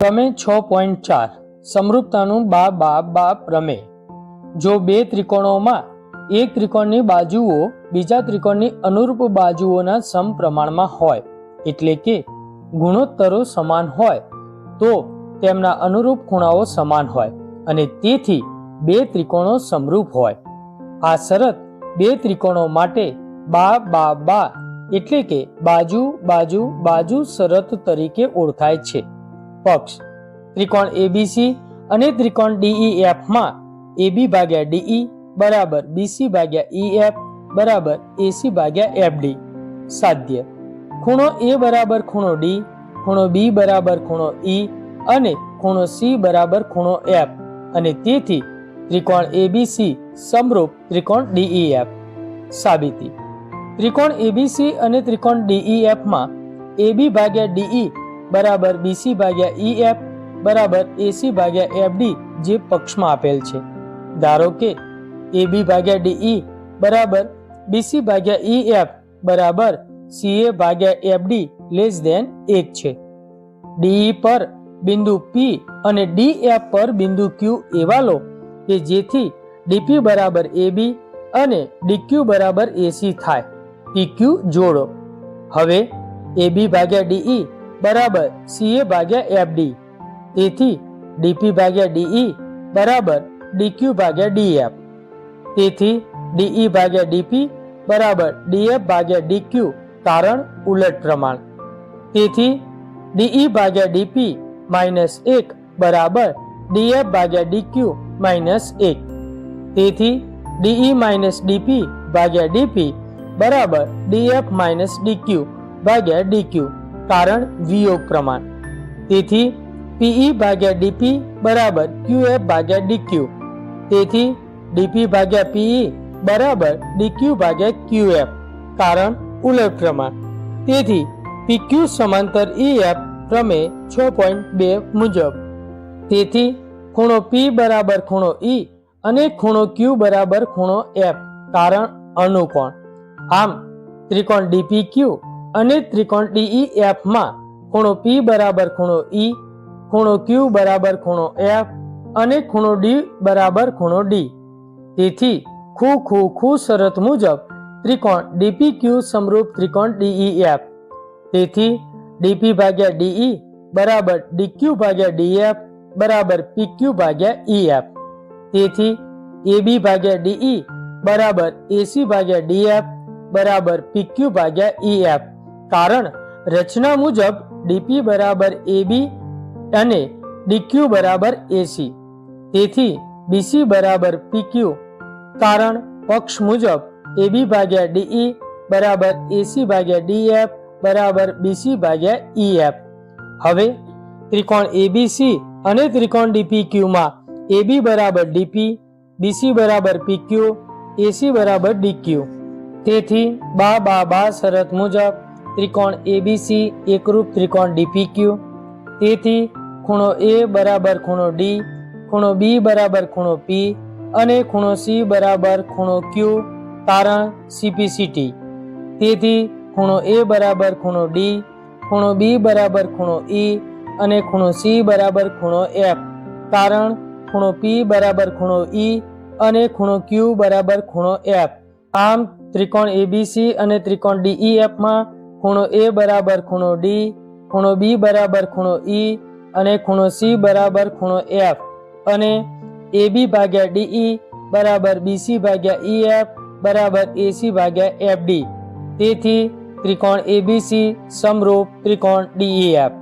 પ્રમેય છ પોઈન્ટ ચાર. સમૃપતાનું બા બા બા, પ્રમે. જો બે ત્રિકોણોમાં એક ત્રિકોણની બાજુઓ બીજા ત્રિકોણની અનુરૂપ બાજુઓના સમપ્રમાણમાં હોય, એટલે કે ગુણોત્તરો સમાન હોય, તો તેમના અનુરૂપ ખૂણાઓ સમાન હોય અને તેથી બે ત્રિકોણો સમરૂપ હોય. આ શરત બે ત્રિકોણો માટે બા બા બા, એટલે કે બાજુ બાજુ બાજુ શરત તરીકે ઓળખાય છે. પક્ષ. ત્રિકોણ એબીસી અને ત્રિકોણ DEF માં AB ભાગ્યા ડીઈ બરાબર બીસી ભાગ્યા ઈએફ બરાબર એસી ભાગ્યા એફડી સાધ્ય. ખૂણો એ બરાબર ખૂણો ડી ખૂણો બી બરાબર ખૂણો ઈ અને ખૂણો સી બરાબર ખૂણો એફ અને તેથી ત્રિકોણ એબીસી સમરૂપ ત્રિકોણ ડીઈએફ સાબિતી. ત્રિકોણ એબીસી અને ત્રિકોણ DEF માં AB ભાગ્યા DE બરાબર બીસી ભાગ્યા EF બરાબર એસી ભાગ્યા એફડી જે પક્ષમાં આપેલ છે. ધારો કે AB ભાગ્યા ડીઈ બરાબર બીસી ભાગ્યા EF બરાબર CA ભાગ્યા એફડી લેસ દેન એક છે. ડીઈ પર બિંદુ પી અને ડી એફ પર બિંદુ ક્યુ એવા લો કે જેથી ડીપી બરાબર એબી અને ડીક્યુ બરાબર એસી થાય. PQ જોડો. હવે AB ભાગ્યા DE બરાબર CA ભાગ્યા FD તેથી DP ભાગ્યા DE બરાબર DQ ભાગ્યા DF તેથી DE ભાગ્યા DP બરાબર DF ભાગ્યા DQ કારણ ઉલટ પ્રમાણ. તેથી DE ભાગ્યા DP માઇનસ એક બરાબર DF ભાગ્યા DQ માઇનસ એક. તેથી DE માઇનસ DP ભાગ્યા DP બરાબર DF માઇનસ DQ ભાગ્યા DQ કારણ વિયોગ પ્રમાણ. તેથી PE ભાગ્યા DP બરાબર QF ભાગ્યા DQ. તેથી DP ભાગ્યા PE બરાબર DQ ભાગ્યા QF, કારણ ઉલટ પ્રમાણ. તેથી PQ સમાંતર EF પ્રમેય છ પોઈન્ટ બે મુજબ. તેથી ખૂણો P બરાબર ખૂણો E અને ખૂણો Q બરાબર ખૂણો F, કારણ અનુકોણ આમ, ત્રિકોણ DPQ અને ત્રિકોણ DEF માં ખૂણો પી બરાબર ખૂણો ઈ ખૂણો ક્યુ બરાબર ખૂણો એફ અને ખૂણો ડી બરાબર ખૂણો ડી તેથી ખૂ ખૂ ખૂ શરત મુજબ ત્રિકોણ ડીપી ક્યુ સમરૂપ ત્રિકોણ DEF તેથી ડીપી ભાગ્યા ડીઈ બરાબર ડીક્યુ ભાગ્યા DF બરાબર પીક્યુ ભાગ્યા EF તેથી એબી ભાગ્યા ડીઈ બરાબર એસી ભાગ્યા DF બરાબર પીક્યુ ભાગ્યા EF કારણ રચના મુજબ ડીપી બરાબર એબી અને ડીક્યુ બરાબર એસી. તેથી બીસી બરાબર પીક્યુ. કારણ પક્ષ મુજબ AB ભાગ્યા ડીઈ બરાબર એસી ભાગ્યા ડીએફ બરાબર બીસી ભાગ્યા ઈએફ. હવે ત્રિકોણ એબીસી અને ત્રિકોણ ડીપીક્યુમાં એ બી બરાબર ડીપી, બીસી બરાબર પીક્યુ, એસી બરાબર ડીક્યુ. તેથી બા બા બા શરત મુજબ ત્રિકોણ એબીસી એકરૂપ ત્રિકોણ ડીપીક્યુ તેથી ખૂણો એ બરાબર ખૂણો ડી ખૂણો બી બરાબર ખૂણો પી અને ખૂણો સી બરાબર ખૂણો ક્યુ કારણ સીપીસીટી તેથી ખૂણો એ બરાબર ખૂણો ડી ખૂણો બી બરાબર ખૂણો ઈ અને ખૂણો સી બરાબર ખૂણો એફ કારણ ખૂણો પી બરાબર ખૂણો ઈ અને ખૂણો ક્યુ બરાબર ખૂણો એફ આમ ત્રિકોણ એબીસી અને ત્રિકોણ DEF માં ખૂણો એ બરાબર ખૂણો ડી ખૂણો બી બરાબર ખૂણો ઈ અને ખૂણો સી બરાબર ખૂણો એફ અને એ બી ભાગ્યા ડીઈ બરાબર બીસી ભાગ્યા EF બરાબર એસી ભાગ્યા એફ ડી તેથી ત્રિકોણ એબીસી સમરૂપ ત્રિકોણ DEF